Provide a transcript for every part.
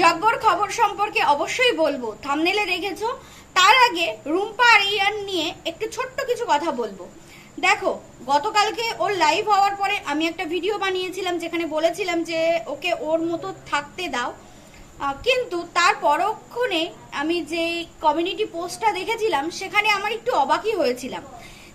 যজ্ঞর খবর সম্পর্কে অবশ্যই বলব। থামনেলে দেখেছ? তার আগে রুম্পা আর ইয়ান নিয়ে একটু ছোট্ট কিছু কথা বলব। দেখো, গতকালকে ওর লাইভ হওয়ার পরে আমি একটা ভিডিও বানিয়েছিলাম যেখানে বলেছিলাম যে ওকে ওর মতো থাকতে দাও। কিন্তু তার পরক্ষণে আমি যে কমিউনিটি পোস্টটা দেখেছিলাম, সেখানে আমার একটু অবাকই হয়েছিলাম।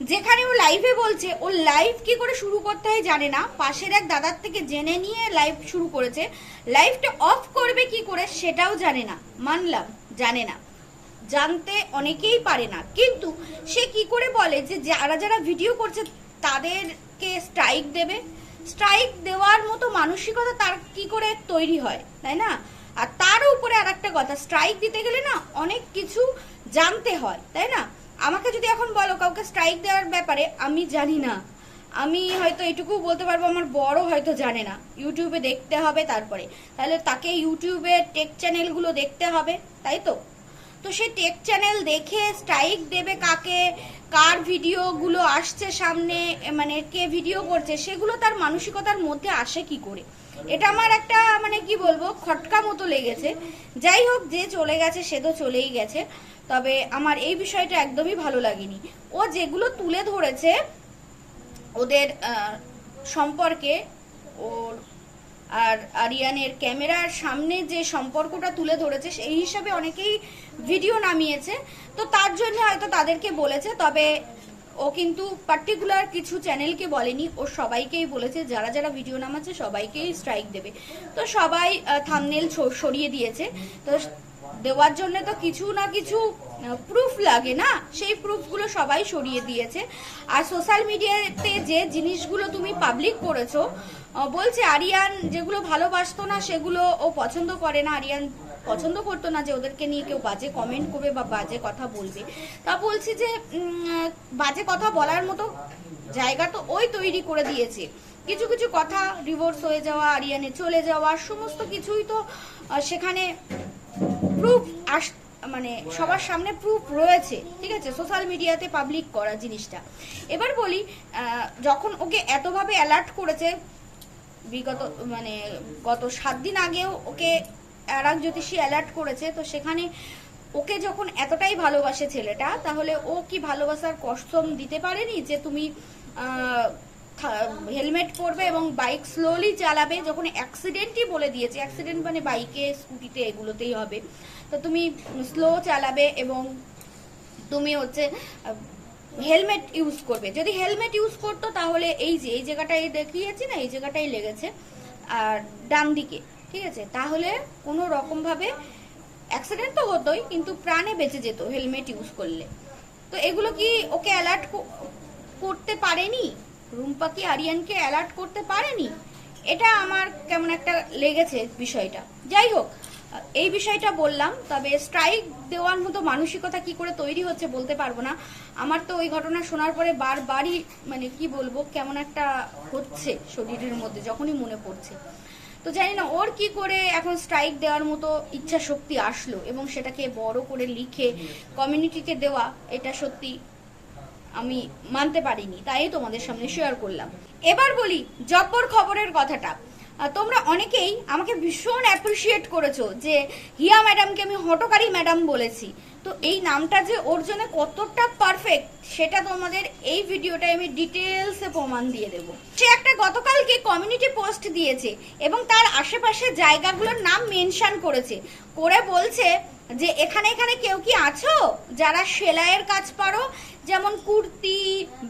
যেখানে ও লাইভে বলছে, ও লাইভ কি করে শুরু করতে হয় জানে না। পাশের এক দাদার থেকে জেনে নিয়ে লাইভ শুরু করেছে। লাইভটা অফ করবে কি করে সেটাও জানে না। মানলাম, জানে না। জানতে অনেকেই পারে না। কিন্তু সে কি করে বলে যে, যারা যারা ভিডিও করছে, তাদেরকে স্ট্রাইক দেবে। স্ট্রাইক দেওয়ার মতো মানসিকতা তার কি করে তৈরি হয়, তাই না? আর তার উপরে আর একটা কথা স্ট্রাইক দিতে গেলে না অনেক কিছু জানতে হয়, তাই না? আমাকে যদি এখন বলো কাউকে স্ট্রাইক দেওয়ার ব্যাপারে, আমি জানি না। আমি হয়তো এটুকু বলতে পারব, আমার বড় হয়তো জানে না। ইউটিউবে দেখতে হবে তারপরে। তাহলে তাকে ইউটিউবে টেক চ্যানেলগুলো দেখতে হবে, তাই তো? তো সে টেক চ্যানেল দেখে স্ট্রাইক দেবে কাকে? কার ভিডিওগুলো আসছে সামনে? মানে কে ভিডিও করছে? সেগুলো তার মানসিকতার মধ্যে আসে কি করে? এটা আমার একটা মানে কি বলব, খটকা মতো লেগেছে। যাই হোক, যে চলে গেছে, সে তো চলেই গেছে। তবে আমার এই বিষয়টা একদমই ভালো লাগেনি। ও যেগুলো তুলে ধরেছে, ওদের সম্পর্কে ওর আর আরিয়ানের ক্যামেরার সামনে যে সম্পর্কটা তুলে ধরেছে, সেই হিসাবে অনেকেই ভিডিও নামিয়েছে। তো তার জন্য হয়তো তাদেরকে বলেছে, তবে ও কিন্তু পার্টিকুলার কিছু চ্যানেলকে বলেনি। ও সবাইকেই বলেছে, যারা যারা ভিডিও নামাচ্ছে সবাইকেই স্ট্রাইক দেবে। তো সবাই থামনেল সরিয়ে দিয়েছে। তো দেওয়ার জন্য তো কিছু না কিছু প্রুফ লাগে না? সেই প্রুফগুলো সবাই সরিয়ে দিয়েছে। আর সোশ্যাল মিডিয়াতে যে জিনিসগুলো তুমি পাবলিক করেছ বলছে আরিয়ান যেগুলো ভালোবাসতো না, সেগুলো ও পছন্দ করে না। আরিয়ান পছন্দ করতো না যে ওদেরকে নিয়ে কেউ বাজে কমেন্ট করবে বা বাজে কথা বলবে। তা বলছি যে বাজে কথা বলার মতো জায়গা তো ওই তৈরি করে দিয়েছে। কিছু কিছু কথা ডিভোর্স হয়ে যাওয়া আরিয়ানে চলে যাওয়া, সমস্ত কিছুই তো সেখানে প্রুফ আস মানে সবার সামনে প্রুফ রয়েছে, ঠিক আছে? সোশ্যাল মিডিয়াতে পাবলিক করা জিনিসটা। এবার বলি যখন ওকে এতভাবে অ্যালার্ট করেছে, বিগত মানে গত সাত দিন আগেও ওকে আর এক জ্যোতিষী অ্যালার্ট করেছে, তো সেখানে ওকে যখন এতটাই ভালোবাসে ছেলেটা, তাহলে ও কি ভালোবাসার কসম দিতে পারেনি যে তুমি হেলমেট পরবে এবং বাইক স্লোলি চালাবে। যখন অ্যাক্সিডেন্টই বলে দিয়েছে অ্যাক্সিডেন্ট মানে বাইকে, স্কুটিতে এগুলোতেই হবে। তো তুমি স্লো চালাবে এবং তুমি হচ্ছে হেলমেট ইউজ করবে। যদি হেলমেট ইউজ করতো তাহলে এই যে, এই জায়গাটাই দেখিয়েছি না, এই জায়গাটাই লেগেছে। আর ডান দিকে, ঠিক আছে? তাহলে কোনো রকমভাবে অ্যাক্সিডেন্ট তো হতোই, কিন্তু প্রাণে বেঁচে যেত হেলমেট ইউজ করলে। তো এগুলো কি ওকে অ্যালার্ট করতে পারেনি? রুম্পা কি আরিয়ানকে অ্যালার্ট করতে পারেনি? এটা আমার কেমন একটা লেগেছে বিষয়টা। যাই হোক, এই বিষয়টা বললাম, তবে স্ট্রাইক দেওয়ার মতো মানসিকতা কি করে তৈরি হচ্ছে বলতে পারব না। আমার তো ওই ঘটনা শোনার পরে বারবারই মানে কি বলব, কেমন একটা হচ্ছে শরীরের মধ্যে, যখনই মনে পড়ছে। তো জানি না, ওর কি করে এখন স্ট্রাইক দেওয়ার মতো ইচ্ছা শক্তি আসলো এবং সেটাকে বড় করে লিখে কমিউনিটিকে দেওয়া, এটা সত্যি আমি মানতে পারিনি, তাই তোমাদের সামনে শেয়ার করলাম। এবার বলি জব্বর খবরের কথাটা। তোমরা অনেকেই আমাকে ভীষণ অ্যাপ্রিসিয়েট করেছ যে হিয়া ম্যাডামকে আমি হটকারী ম্যাডাম বলেছি। তো এই নামটা যে ওর জন্য কতটা পারফেক্ট সেটা তোমাদের এই ভিডিওটায় আমি ডিটেলসে প্রমাণ দিয়ে দেব। সে একটা গতকালকে কমিউনিটি পোস্ট দিয়েছে এবং তার আশেপাশে জায়গাগুলোর নাম মেনশন করেছে। করে বলছে যে এখানে এখানে কেউ কি আছো? যারা সেলাইয়ের কাজ পারো, যেমন কুর্তি,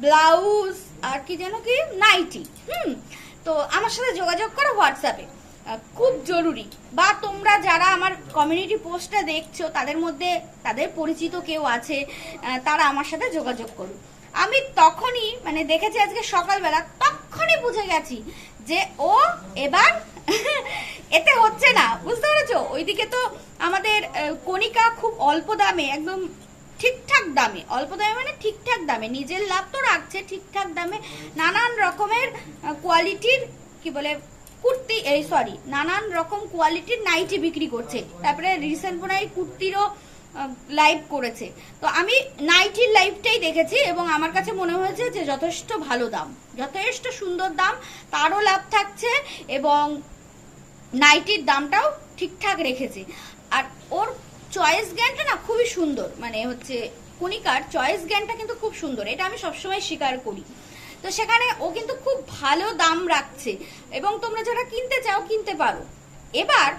ব্লাউজ, আর কি যেন কি? নাইটি, হুম? তো আমার সাথে যোগাযোগ করো হোয়াটসঅ্যাপে খুব জরুরি। বা তোমরা যারা আমার কমিউনিটি পোস্টটা দেখছ, তাদের মধ্যে তাদের পরিচিত কেউ আছে তারা আমার সাথে যোগাযোগ করুন আমি তখনই মানে দেখেছি আজকে সকালবেলা, তখনই বুঝে গেছি যে ও এবার এতে হচ্ছে না, বুঝতে পেরেছ? ওইদিকে তো আমাদের কণিকা খুব অল্প দামে, একদম ঠিকঠাক দামে, অল্প দামে মানে ঠিকঠাক দামে, নিজের লাভ তো রাখছে ঠিকঠাক দামে, নানান রকমের কোয়ালিটির কি বলে, কুর্তি এই সরি নানান রকম কোয়ালিটির নাইটি বিক্রি করছে। তারপরে রিসেন্ট হয় কুর্তিরও লাইভ করেছে। তো আমি নাইটির লাইভটাই দেখেছি এবং আমার কাছে মনে হয়েছে যে যথেষ্ট ভালো দাম, যথেষ্ট সুন্দর দাম, তারও লাভ থাকছে এবং নাইটির দামটাও ঠিকঠাক রেখেছে। আর ওর চয়েস জ্ঞানটা না খুবই সুন্দর। মানে হচ্ছে কণিকার চয়েস জ্ঞানটা কিন্তু খুব সুন্দর। এটা আমি সবসময় স্বীকার করি। তো সেখানে ও কিন্তু খুব ভালো দাম রাখছে। এবং তোমরা যারা কিনতে চাও, কিনতে পারো। এবার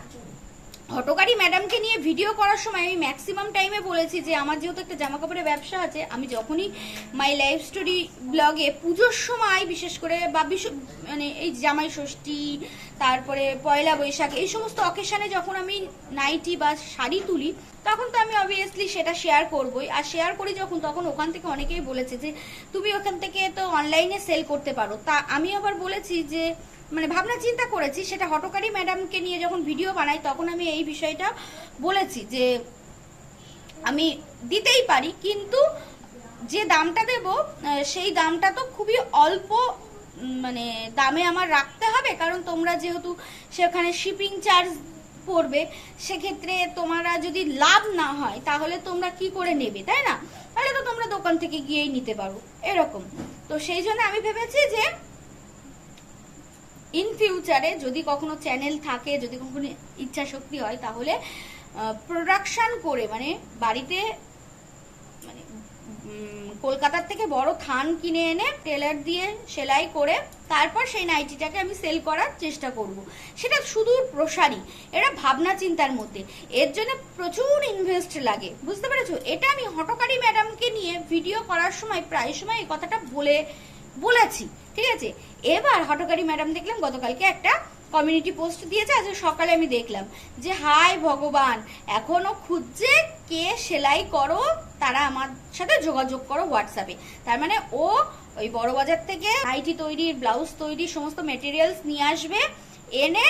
হটকারী ম্যাডামকে নিয়ে ভিডিও করার সময় আমি ম্যাক্সিমাম টাইমে বলেছি যে আমার যেহেতু একটা জামা কাপড়ের ব্যবসা আছে, আমি যখনই মাই লাইফ স্টোরি ব্লগে পুজোর সময় বিশেষ করে বা বিশ- মানে এই জামাই ষষ্ঠী, তারপরে পয়লা বৈশাখ, এই সমস্ত অকেশানে যখন আমি নাইটি বা শাড়ি তুলি, তখন তো আমি অবভিয়াসলি সেটা শেয়ার করবই। আর শেয়ার করি যখন, তখন ওখান থেকে অনেকেই বলেছে যে, তুমি ওখান থেকে তো অনলাইনে সেল করতে পারো। তা আমি আবার বলেছি যে মানে ভাবনা চিন্তা করেছি, সেটা হটকারী ম্যাডামকে নিয়ে যখন ভিডিও বানাই, তখন আমি এই বিষয়টা বলেছি যে আমি দিতেই পারি, কিন্তু যে দামটা দেব সেই দামটা তো খুবই অল্প মানে দামে আমার রাখতে হবে, কারণ তোমরা যেহেতু সেখানে শিপিং চার্জ পড়বে, সেক্ষেত্রে তোমরা যদি লাভ না হয়, তাহলে তোমরা কি করে নেবে, তাই না? তাহলে তো তোমরা দোকান থেকে গিয়েই নিতে পারো, এরকম। তো সেই জন্য আমি ভেবেছি যে ইন ফিউচারে যদি কখনো চ্যানেল থাকে, যদি কখনো ইচ্ছা শক্তি হয়, তাহলে প্রোডাকশন করে মানে বাড়িতে মানে কলকাতার থেকে বড় থান কিনে এনে টেলার দিয়ে সেলাই করে, তারপর সেই নাইটিটাকে আমি সেল করার চেষ্টা করব। সেটা সুদূর প্রসারী এটা ভাবনা চিন্তার মধ্যে। এর জন্য প্রচুর ইনভেস্ট লাগে, বুঝতে পেরেছ? এটা আমি হটকারী ম্যাডামকে নিয়ে ভিডিও করার সময়, প্রায় সময় এই কথাটা বলে বলেছি, ঠিক আছে? এবার হটকারী ম্যাডাম দেখলাম গতকালকে একটা কমিউনিটি পোস্ট দিয়েছে আজকে সকালে আমি দেখলাম যে হাই ভগবান, এখনও খুঁজছে কে সেলাই করো, তারা আমার সাথে যোগাযোগ করো হোয়াটসঅ্যাপে তার মানে ও ওই বড় বাজার থেকে আইটি তৈরির ব্লাউজ তৈরির সমস্ত মেটেরিয়ালস নিয়ে আসবে, এনে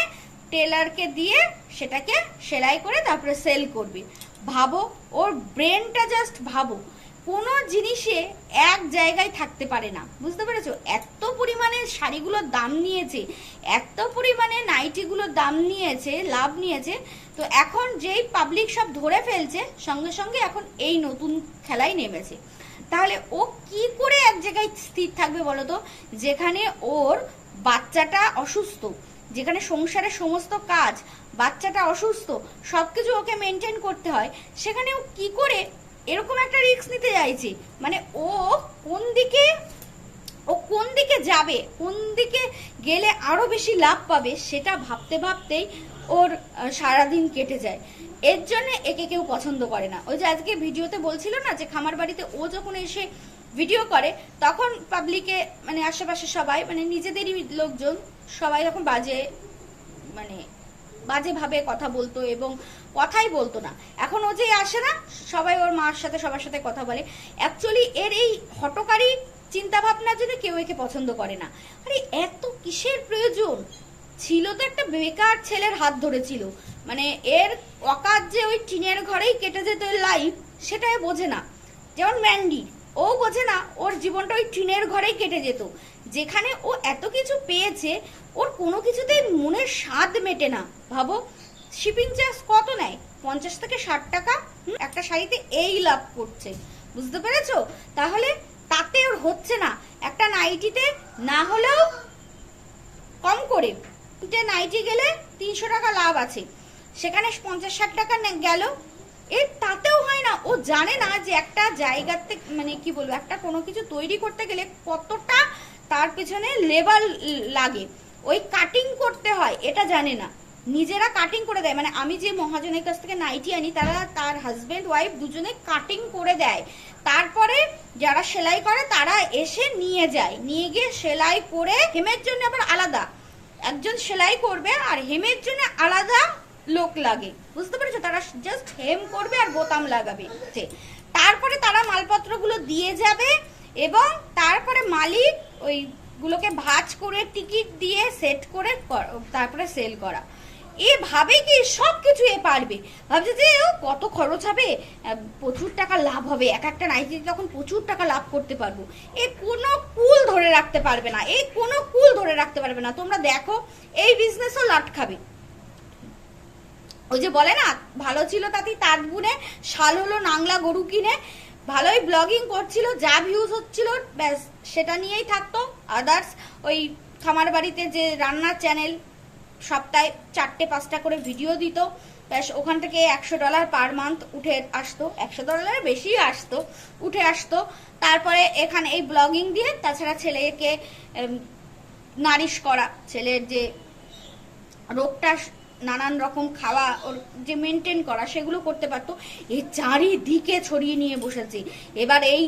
টেলারকে দিয়ে সেটাকে সেলাই করে তারপরে সেল করবে। ভাবো, ওর ব্রেনটা জাস্ট ভাবো। কোনো জিনিসে এক জায়গায় থাকতে পারে না। বুঝতে পেরেছ? এত পরিমাণে শাড়িগুলোর দাম নিয়েছে, এত পরিমাণে নাইটিগুলোর দাম নিয়েছে, লাভ নিয়েছে। তো এখন যেই পাবলিক সব ধরে ফেলছে, সঙ্গে সঙ্গে এখন এই নতুন খেলায় নেমেছে। তাহলে ও কি করে এক জায়গায় স্থির থাকবে বলো তো? যেখানে ওর বাচ্চাটা অসুস্থ, যেখানে সংসারের সমস্ত কাজ, বাচ্চাটা অসুস্থ, সবকিছু ওকে মেনটেন করতে হয়, সেখানে ও কি করে এরকম একটা রিস্ক নিতে চাইছি। মানে ও কোন দিকে, ও কোন দিকে যাবে, কোন দিকে গেলে আরও বেশি লাভ পাবে, সেটা ভাবতে ভাবতেই ওর সারাদিন কেটে যায়। এর জন্য একে কেউ পছন্দ করে না। ওই যে আজকে ভিডিওতে বলছিল না যে খামার বাড়িতে ও যখন এসে ভিডিও করে, তখন পাবলিকে মানে আশেপাশে সবাই মানে নিজেদেরই লোকজন সবাই যখন বাজে মানে বাজেভাবে কথা বলতো এবং কথাই বলতো না। এখন ও যে আসে না, সবাই ওর মার সাথে, সবার সাথে কথা বলে। অ্যাকচুয়ালি এর এই হটকারী চিন্তা ভাবনার জন্য কেউ একে পছন্দ করে না। আরে, এত কিসের প্রয়োজন? ছিল তো একটা বেকার ছেলের হাত ধরেছিল। মানে এর অকাজ যে ওই টিনের ঘরেই কেটে যেত লাইফ সেটাই বোঝে না। যেমন ম্যান্ডি ও বোঝে না, ওর জীবনটা ওই টিনের ঘরেই কেটে যেত। যেখানে ও এত কিছু পেয়েছে, ওর কোনো কিছুতেই মনের স্বাদ মেটে না। ভাবো শিপিং চার্জ কত নেয়? পঞ্চাশ থেকে ষাট টাকা? একটা শাড়িতে এই লাভ করছে। বুঝতে পেরেছ? তাহলে তাতে ওর হচ্ছে না। একটা নাইটিতে না হলেও কম করে। নাইটি গেলে তিনশো টাকা লাভ আছে। সেখানে পঞ্চাশ ষাট টাকা গেল। এর তাতেও হয় না। ও জানে না যে একটা জায়গাতে মানে কি বলব, একটা কোনো কিছু তৈরি করতে গেলে কতটা তার পেছনে লেবার লাগে। ওই কাটিং করতে হয়, এটা জানে না। নিজেরা কাটিং করে দেয়। মানে আমি যে মহাজনের কাছ থেকে নাইটি আনি, তারা তার হাজবেন্ড ওয়াইফ দুজনে কাটিং করে দেয়। তারপরে যারা সেলাই করে, তারা এসে নিয়ে যায়। নিয়ে গিয়ে সেলাই করে, হেমের জন্য আবার আলাদা। একজন সেলাই করবে, আর হেমের জন্য আলাদা লোক লাগে। বুঝতে পেরেছ? তারা জাস্ট হেম করবে আর বোতাম লাগাবে। তারপরে তারা মালপত্রগুলো দিয়ে যাবে এবং তারপরে মালিক ওইগুলোকে ভাঁজ করে, টিকিট দিয়ে সেট করে তারপরে সেল করা। এভাবে কি সব কিছু এ পারবে। ভাবছে যে, ও, কত খরচ হবে? প্রচুর টাকা লাভ হবে। এক একটা নাইটি তখন প্রচুর টাকা লাভ করতে পারব। এ কোনো কুল ধরে রাখতে পারবে না। এই কোনো কুল ধরে রাখতে পারবে না। তোমরা দেখো, এই বিজনেসও লাট খাবে ওই যে বলে না, ভালো ছিল তাতেই তাঁত বুনে, শাল হলো নাংলা গরু কিনে, ভালোই ব্লগিং করছিল, যা ভিউজ হচ্ছিল, ব্যাস, সেটা নিয়েই থাকতো। আদার্স ওই খামার বাড়িতে যে রান্নার চ্যানেল সপ্তাহে চারটে, পাঁচটা করে ভিডিও দিত। ব্যাস, ওখান থেকে একশো ডলার পার মান্থ উঠে আসতো। একশো ডলারের বেশি আসতো, উঠে আসতো। তারপরে এখানে এই ব্লগিং দিয়ে তাছাড়া ছেলেকে নারিশ করা, ছেলের যে রোগটা নানান রকম খাওয়া ওর যে মেনটেন করা সেগুলো করতে পারতো। এ চারিদিকে ছড়িয়ে নিয়ে বসেছি। এবার এই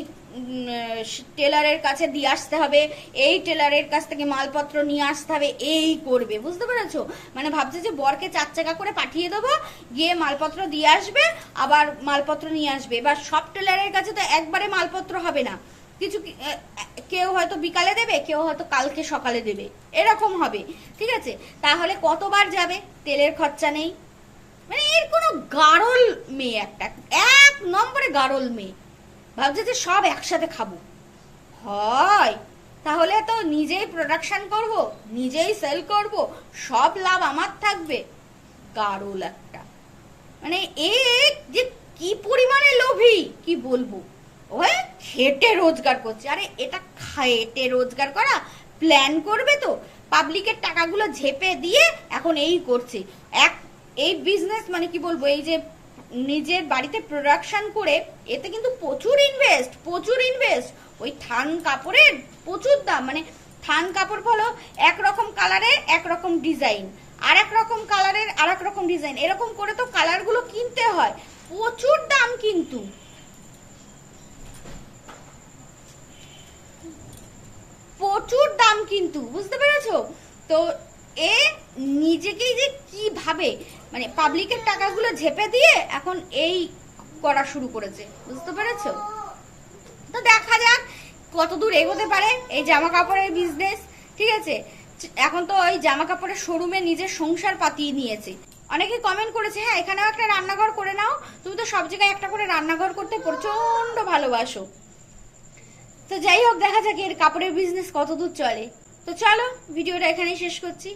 টেলারের কাছে দিয়ে আসতে হবে। এই টেলারের কাছ থেকে মালপত্র নিয়ে আসতে হবে। এই করবে। বুঝতে পেরেছ? মানে ভাবছে যে বরকে চার চাকা করে পাঠিয়ে দেবো। গিয়ে মালপত্র দিয়ে আসবে, আবার মালপত্র নিয়ে আসবে। এবার সব টেলারের কাছে তো একবারে মালপত্র হবে না। কিছু কেউ হয়তো বিকালে দেবে, কেউ হয়তো কালকে সকালে দেবে। এরকম হবে, ঠিক আছে? তাহলে কতবার যাবে? তেলের খরচা নেই। মানে এর কোনো গারল মেয়ে একটা, এক নম্বরে গারল মেয়ে। ভাবছে যে সব একসাথে খাব। হয়, তাহলে তো নিজেই প্রোডাকশন করব, নিজেই সেল করব, সব লাভ আমার থাকবে। গারল একটা। মানে এ, যে কি পরিমাণে লোভী, কি বলব? খেটে রোজগার করছে। আরে, এটা খেটে রোজগার করা প্ল্যান করবে তো। পাবলিকের টাকাগুলো ঝেপে দিয়ে এখন এই করছে। এক এই বিজনেস মানে কি বলব, এই যে নিজের বাড়িতে প্রোডাকশন করে, এতে কিন্তু প্রচুর ইনভেস্ট প্রচুর ইনভেস্ট ওই থান কাপড়ের প্রচুর দাম। মানে থান কাপড় হলো একরকম কালারের একরকম ডিজাইন আর এক রকম কালারের আর এক রকম ডিজাইন এরকম করে তো কালারগুলো কিনতে হয়। প্রচুর দাম কিন্তু। প্রচুর দাম কিন্তু, বুঝতে পেরেছ? তো এ নিজেকেই যে কি ভাবে মানে পাবলিকের টাকাগুলো ঝেপে দিয়ে এখন এই করা শুরু করেছে, বুঝতে পেরেছ? তো দেখা যাক কত দূর এগোতে পারে এই জামা কাপড়ের বিজনেস ঠিক আছে? এখন তো ওই জামা কাপড়ের শোরুমে নিজের সংসার পাতিয়ে নিয়েছে। অনেকে কমেন্ট করেছে হ্যাঁ এখানেও একটা রান্নাঘর করে নাও। তুমি তো সব জায়গায় একটা করে রান্নাঘর করতে প্রচণ্ড ভালোবাসো। তো যাই হোক, দেখা যাক এর কাপড়ের বিজনেস কতদূর চলে। তো চলো ভিডিওটা এখানেই শেষ করছি।